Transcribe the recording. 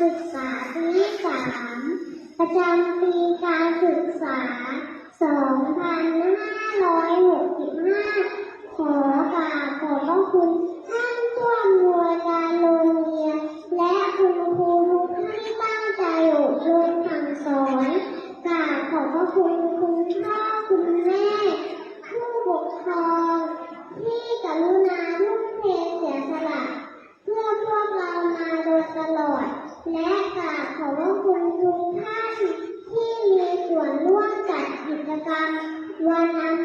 ศึกษาปีสามประจำปีการศึกษา 2565 ขอกราบขอบพระคุณท่านผู้อำนวยการโรงเรียน และคุณครูทุกท่านที่ตั้งใจอบรมสั่งสอนกราบขอบพระคุณ ทุก